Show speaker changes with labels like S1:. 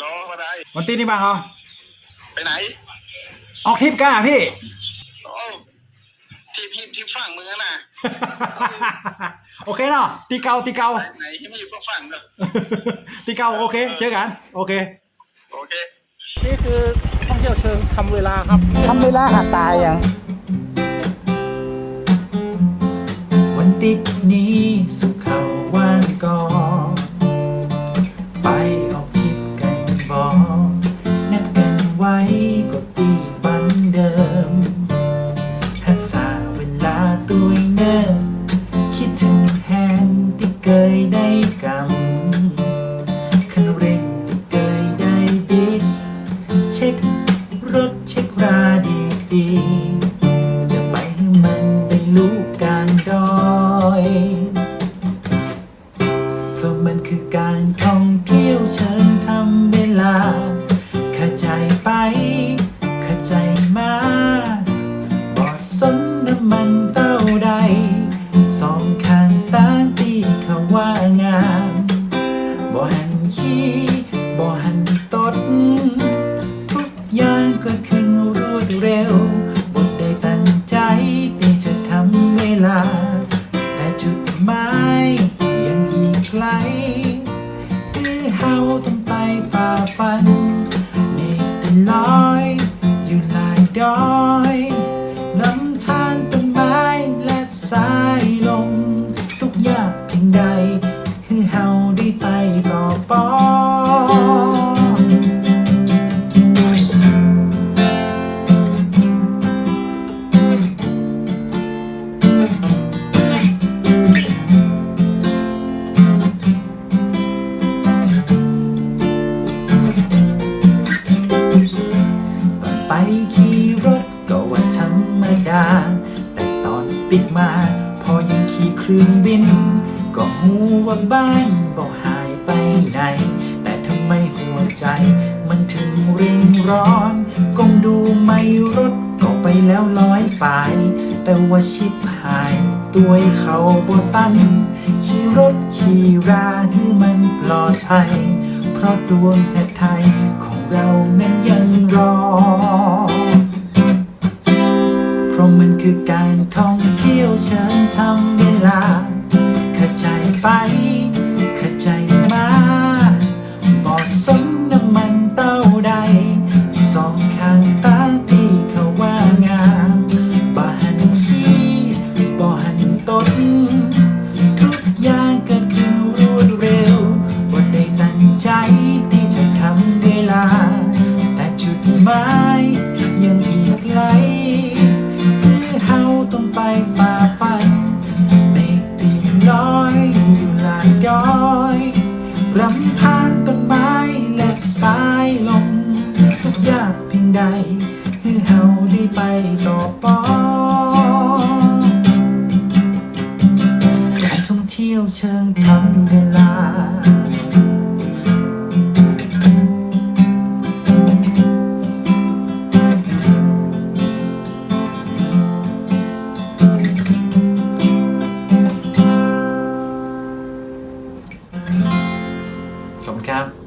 S1: โหลมาได้
S2: วันตีนี่บ้างเหรอ
S1: ไปไหน
S2: ออกทริปก้าพี่
S1: โอ้ที่พี่ที่ฝั่งมือน่ะ
S2: โอเคเนาะตีเกาตีเกา
S1: ไหนไหนที่ไม่อยู่ก็ฝั่งก็
S2: ตีเกาโอเค เจอกัน โอเค
S1: โอเค
S3: นี่คือท่องเที่ยวเชิงทำเวลาครับ
S2: ทำเวลาหักตายยัง
S4: วันติดนี้สุขเขาว่างก่อน ช็ครถเช็คราดีดีๆจะไปให้มันได้รู้การดอยเพราะมันคือการท่องเที่ยวเชิญทำ ฝ่าฟัน แต่ตอนปิดมา พอยังขี่เครื่องบิน ก็หูว่าบ้านบอกหายไปไหน แต่ทำไมหัวใจ มันถึงเร่งร้อนก้มดูไม่รถก็ไปแล้วร้อยไป แต่ว่าชิบหายตัวเขาบ่ตัน ขี่รถขี่ราให้มันปลอดภัย เพราะดวงแผ่ไทยของเรานั้นยังรอ มันคือการท่องเที่ยวเชิญทำเวลาเข้าใจไปเข้าใจมาบอสนน้ำมันเต้าใด สองข้างตาที่เขาว่างามบ่หันขี้บ่หันตดทุกอย่างเกิดขึ้นรวดเร็วว่าได้ตั้งใจที่จะทำเวลา แต่จุดหมายยังอีกไกลายฝ่าฟัน ไม่ตีน้อยอยู่ลานย้อยลำธารต้นไม้และสายลมทุกอย่างเพียงใด คือเฮาได้ไปต่อปอการท่องเที่ยวเชิงทำเวลา คุณครับ